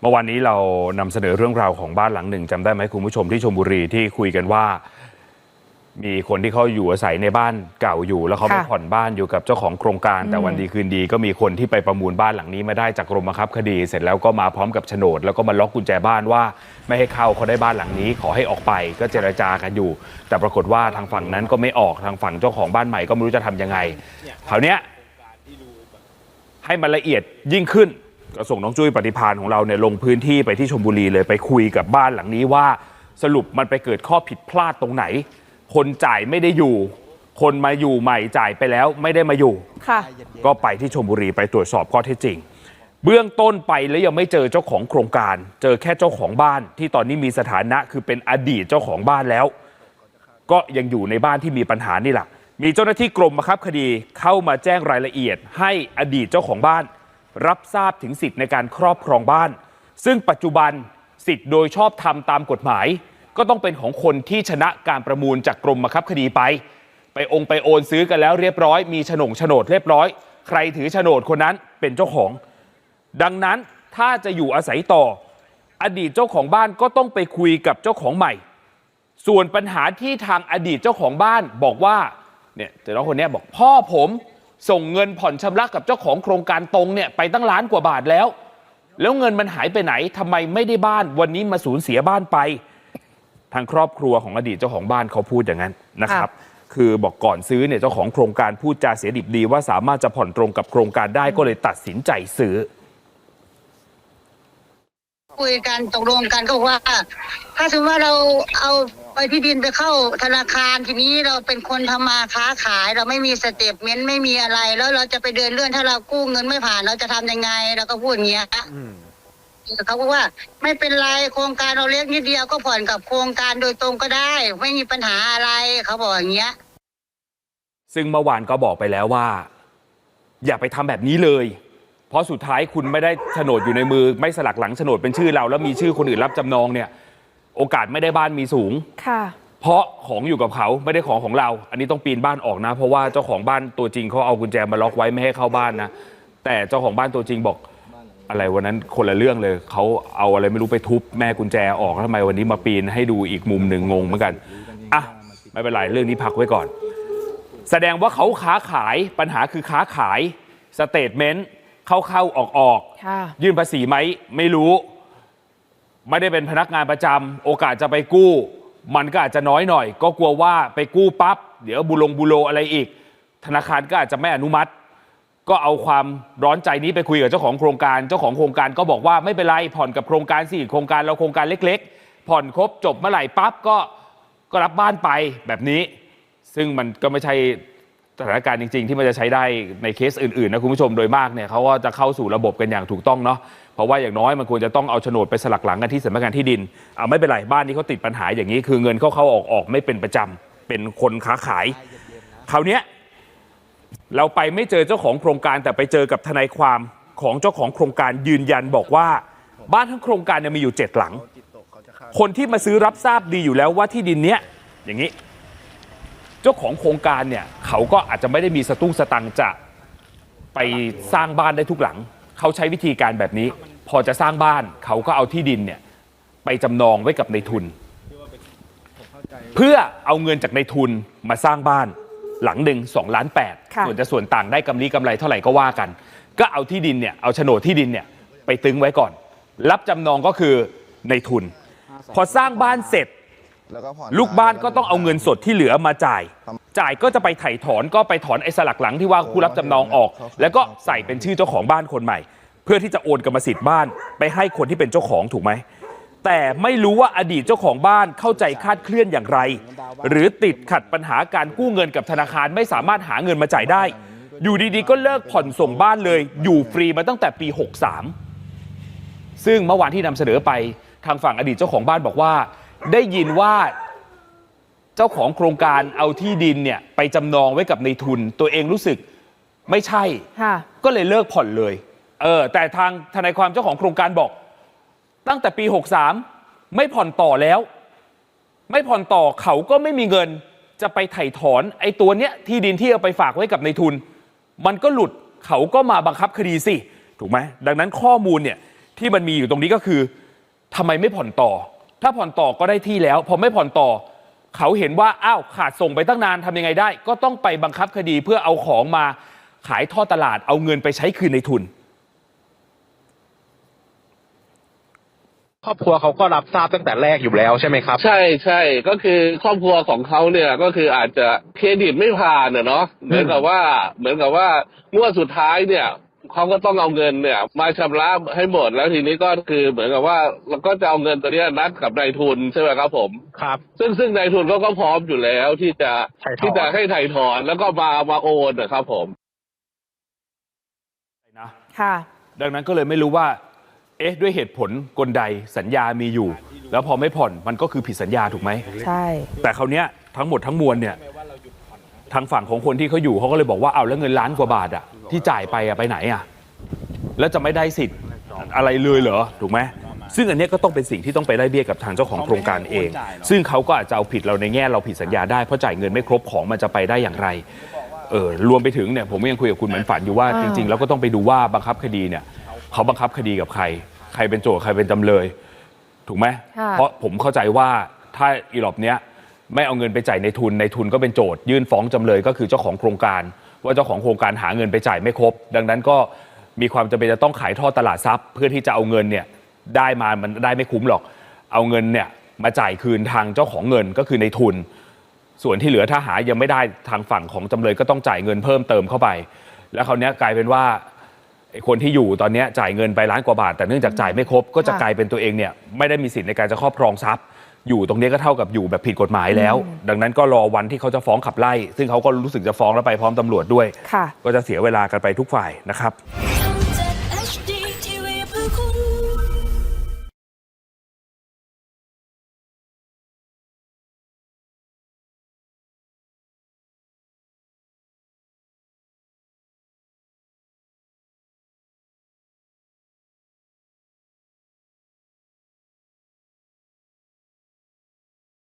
เมื่อวานนี้เรานำเสนอเรื่องราวของบ้านหลังหนึ่งจำได้ไหมคุณผู้ชมที่ชมบุรีที่คุยกันว่า มีคนที่เขาอยู่อาศัยในบ้านเก่าอยู่ แล้วเขาไปค่ะผ่อนบ้านอยู่กับเจ้าของโครงการ แต่วันดีคืนดีก็มีคนที่ไปประมูลบ้านหลังนี้มาได้จากกรมบังคับคดี เสร็จแล้วก็มาพร้อมกับโฉนด แล้วก็มาล็อกกุญแจบ้านว่า ไม่ให้เข้าเขาได้บ้านหลังนี้ ขอให้ออกไปก็เจรจากันอยู่ แต่ปรากฏว่าทางฝั่งนั้นก็ไม่ออกทางฝั่งเจ้าของบ้านใหม่ก็ไม่รู้จะทำยังไงคราวเนี้ยให้มันละเอียดยิ่งขึ้น ก็ส่งน้องจุ้ยปฏิพานของเราเนี่ยลงพื้นที่ไปที่ชมบุรีเลยไปคุยกับบ้านหลังนี้ว่า สรุปมันไปเกิดข้อผิดพลาดตรงไหน คนจ่ายไม่ได้อยู่ คนมาอยู่ใหม่จ่ายไปแล้วไม่ได้มาอยู่ ค่ะ ก็ไปที่ชมบุรีไปตรวจสอบข้อเท็จจริง เบื้องต้นไปแล้วยังไม่เจอเจ้าของโครงการ เจอแค่เจ้าของบ้านที่ตอนนี้มีสถานะคือเป็นอดีตเจ้าของบ้านแล้ว ก็ยังอยู่ในบ้านที่มีปัญหานี่แหละ มีเจ้าหน้าที่กรมบังคับคดีเข้ามาแจ้งรายละเอียดให้อดีตเจ้าของบ้าน รับทราบถึงสิทธิ์ในการครอบครองบ้าน ซึ่งปัจจุบันสิทธิ์โดยชอบธรรมตามกฎหมาย ก็ต้องเป็นของคนที่ชนะการประมูลจากกรมบังคับคดีไป ไปองค์ไปโอนซื้อกันแล้วเรียบร้อยมีโฉนงโฉนดเรียบร้อย ใครถือโฉนดคนนั้นเป็นเจ้าของ ดังนั้นถ้าจะอยู่อาศัยต่อ อดีตเจ้าของบ้านก็ต้องไปคุยกับเจ้าของใหม่ ส่วนปัญหาที่ทางอดีตเจ้าของบ้านบอกว่าเนี่ยแต่น้องคนเนี้ยบอกพ่อผม ส่งเงินผ่อนชำระกับเจ้าของโครงการตรงเนี่ยไปตั้งล้านกว่าบาทแล้ว แล้วเงินมันหายไปไหนทำไมไม่ได้บ้านวันนี้มาสูญเสียบ้านไป ทางครอบครัวของอดีตเจ้าของบ้านเขาพูดอย่างนั้นนะครับ คือบอกก่อนซื้อเนี่ยเจ้าของโครงการพูดจาเสียดิบดีว่าสามารถจะผ่อนตรงกับโครงการได้ก็เลยตัดสินใจซื้อ คุยกันตกลงกันก็ว่า ถ้าสมมติว่าเราเอาไปที่ดินไปเข้าธนาคารทีนี้เราเป็นคนทำมาค้าขาย เราไม่มีสเตทเมนต์ไม่มีอะไร แล้วเราจะไปเดินเลื่อนถ้าเรากู้เงินไม่ผ่านเราจะทำยังไงเราก็พูดอย่างเงี้ยเขาก็ว่าไม่เป็นไรโครงการเราเล็กนิดเดียวก็ผ่อนกับโครงการโดยตรงก็ได้ ไม่มีปัญหาอะไรเขาบอกอย่างเงี้ย ซึ่งเมื่อวานก็บอกไปแล้วว่า อย่าไปทำแบบนี้เลย เพราะสุดท้ายคุณไม่ได้โฉนดอยู่ในมือ ไม่สลักหลังโฉนดเป็นชื่อเรา แล้วมีชื่อคนอื่นรับจำนองเนี่ย โอกาสไม่ได้บ้านมีสูง ค่ะ เพราะของอยู่กับเขาไม่ได้ของของเรา อันนี้ต้องปีนบ้านออกนะ เพราะว่าเจ้าของบ้านตัวจริงเขาเอากุญแจมาล็อกไว้ไม่ให้เข้าบ้านนะ แต่เจ้าของบ้านตัวจริงบอกอะไรวันนั้นคนละเรื่องเลยเขาเอาอะไรไม่รู้ไปทุบแม่กุญแจออกแล้วทำไมวันนี้มาปีนให้ดูอีกมุมหนึ่งงงเหมือนกันอะไม่เป็นไรเรื่องนี้พักไว้ก่อน แสดงว่าเขาค้าขายปัญหาคือค้าขายสเตทเมนต์ เข้าเข้าออกออกค่ะยื่นภาษีไหมไม่รู้ ไม่ได้เป็นพนักงานประจำโอกาสจะไปกู้ มันก็อาจจะน้อยหน่อย ก็กลัวว่าไปกู้ปั๊บเดี๋ยวบุลงบุโรอะไรอีก ธนาคารก็อาจจะไม่อนุมัติ ก็เอาความร้อนใจนี้ไปคุยกับเจ้าของโครงการ เจ้าของโครงการก็บอกว่าไม่เป็นไรผ่อนกับโครงการสี่โครงการเราโครงการเล็ก ๆ ผ่อนครบจบเมื่อไหร่ปั๊บก็ก็รับบ้านไปแบบนี้ ซึ่งมันก็ไม่ใช่ สถานการณ์จริง ๆ ที่มันจะใช้ได้ในเคสอื่นๆนะคุณผู้ชมโดยมากเนี่ยเขาก็จะเข้าสู่ระบบกันอย่างถูกต้องเนาะเพราะว่าอย่างน้อยมันควรจะต้องเอาโฉนดไปสลักหลังกันที่สำนักงานที่ดินอ่าไม่เป็นไรบ้านนี้เขาติดปัญหาอย่างนี้คือเงินเข้าเข้าออกออกไม่เป็นประจำเป็นคนค้าขายคราวเนี้ยเราไปไม่เจอเจ้าของโครงการแต่ไปเจอกับทนายความของเจ้าของโครงการยืนยันบอกว่า บ้านทั้งโครงการเนี่ยมีอยู่เจ็ดหลัง คนที่มาซื้อรับทราบดีอยู่แล้วว่าที่ดินเนี้ยอย่างนี้ เจ้าของโครงการเนี่ยเขาก็อาจจะไม่ได้มีสตุ้งสตังค์จะไปสร้างบ้านได้ทุกหลัง เขาใช้วิธีการแบบนี้ พอจะสร้างบ้านเขาก็เอาที่ดินเนี่ยไปจำนองไว้กับในทุน เพื่อเอาเงินจากในทุนมาสร้างบ้านหลังหนึ่ง2ล้าน8ค่ะ ส่วนจะส่วนต่างได้กำไรกำไรเท่าไหร่ก็ว่ากัน ก็เอาที่ดินเนี่ยเอาโฉนดที่ดินเนี่ยไปตึงไว้ก่อน รับจำนองก็คือในทุน พอสร้างบ้านเสร็จแล้วก็ผ่อนลูกบ้านก็ต้องเอาเงินสดที่เหลือมาจ่าย จ่ายก็จะไปไถ่ถอนก็ไปถอนไอ้สลักหลังที่ว่าผู้รับจำนองออก แล้วก็ใส่เป็นชื่อเจ้าของบ้านคนใหม่ เพื่อที่จะโอนกรรมสิทธิ์บ้านไปให้คนที่เป็นเจ้าของถูกไหมแต่ไม่รู้ว่าอดีตเจ้าของบ้านเข้าใจคาดเคลื่อนอย่างไร หรือติดขัดปัญหาการกู้เงินกับธนาคารไม่สามารถหาเงินมาจ่ายได้ อยู่ดีๆ ก็เลิกผ่อนส่งบ้านเลย อยู่ฟรีมาตั้งแต่ปี 63 ซึ่งเมื่อวานที่นำเสนอไปทางฝั่งอดีตเจ้าของบ้านบอกว่า ได้ยินว่าเจ้าของโครงการเอาที่ดินเนี่ยไปจำนองไว้กับในทุน ตัวเองรู้สึกไม่ใช่ ค่ะ ก็เลยเลิกผ่อนเลย เออ แต่ทางทนายความเจ้าของโครงการบอก ตั้งแต่ปี 63 ไม่ผ่อนต่อแล้ว ไม่ผ่อนต่อเขาก็ไม่มีเงินจะไปไถ่ถอนไอ้ตัวเนี้ยที่ดินที่เอาไปฝากไว้กับในทุน มันก็หลุดเขาก็มาบังคับคดีสิ ถูกไหม ดังนั้นข้อมูลเนี่ยที่มันมีอยู่ตรงนี้ก็คือทำไมไม่ผ่อนต่อ ถ้าผ่อนต่อก็ได้ที่แล้ว พอไม่ผ่อนต่อ เขาเห็นว่าอ้าวขาดส่งไปตั้งนานทำยังไงได้ ก็ต้องไปบังคับคดีเพื่อเอาของมาขายท่อตลาดเอาเงินไปใช้คืนในทุน ครอบครัวเขาก็รับทราบตั้งแต่แรกอยู่แล้วใช่ไหมครับ ใช่ใช่ก็คือครอบครัวของเขาเนี่ยก็คืออาจจะเครดิตไม่ผ่านอะเนาะเหมือนกับว่าเหมือนกับว่างวดสุดท้ายเนี่ย เขาก็ต้องเอาเงินเนี่ย มาชำระให้หมดแล้วทีนี้ก็คือเหมือนกับว่าเราก็จะเอาเงินตัวเนี้ยนัดกับนายทุนใช่ไหมครับผมครับ ซึ่งซึ่งนายทุนเขาก็พร้อมอยู่แล้วที่จะไถ่ถอนที่จะให้ไถ่ถอนแล้วก็มามาโอนนะครับผมนะค่ะดังนั้นก็เลยไม่รู้ว่า เอ๊ะ ด้วยเหตุผลกลใดสัญญามีอยู่ แล้วพอไม่ผ่อนมันก็คือผิดสัญญาถูกไหมใช่ แต่คราวเนี้ยทั้งหมดทั้งมวลเนี่ยทางฝั่งของคนที่เขาอยู่เขาก็เลยบอกว่าเอาแล้วเงินล้านกว่าบาทอะ ที่จ่ายไปอะไปไหนอะแล้วจะไม่ได้สิทธิ์อะไรเลยเหรอถูกไหมซึ่งอันเนี้ยก็ต้องเป็นสิ่งที่ต้องไปได้เบี้ยกับทางเจ้าของโครงการเอง ซึ่งเขาก็อาจจะเอาผิดเราในแง่เราผิดสัญญาได้เพราะจ่ายเงินไม่ครบของมันจะไปได้อย่างไรเออรวมไปถึงเนี่ยผมก็ยังคุยกับคุณเหมือนฝันอยู่ว่าอ่าจริง ๆ แล้วก็ต้องไปดูว่าบังคับคดีเนี่ยเขาบังคับคดีกับใคร ใครเป็นโจทย์ใครเป็นจำเลย ถูกไหมค่ะเพราะผมเข้าใจว่าถ้าอีหลอบเนี้ยไม่เอาเงินไปจ่ายในทุนในทุนก็เป็นโจทย์ยื่นฟ้องจำเลยก็คือเจ้าของโครงการ ว่าเจ้าของโครงการหาเงินไปจ่ายไม่ครบ ดังนั้นก็มีความจำเป็นจะต้องขายทอดตลาดทรัพย์ เพื่อที่จะเอาเงินเนี่ยได้มามันได้ไม่คุ้มหรอก เอาเงินเนี่ยมาจ่ายคืนทางเจ้าของเงินก็คือในทุน ส่วนที่เหลือถ้าหายังไม่ได้ทางฝั่งของจำเลยก็ต้องจ่ายเงินเพิ่มเติมเข้าไป แล้วคราวนี้กลายเป็นว่าไอ้คนที่อยู่ตอนนี้จ่ายเงินไปล้านกว่าบาท แต่เนื่องจากจ่ายไม่ครบก็จะค่ะกลายเป็นตัวเองเนี่ยไม่ได้มีสิทธิ์ในการจะครอบครองทรัพย์ อยู่ตรงนี้ก็เท่ากับอยู่แบบผิดกฎหมายแล้ว ดังนั้นก็รอวันที่เขาจะฟ้องขับไล่ ซึ่งเขาก็รู้สึกจะฟ้องแล้วไปพร้อมตำรวจด้วยค่ะก็จะเสียเวลากันไปทุกฝ่ายนะครับ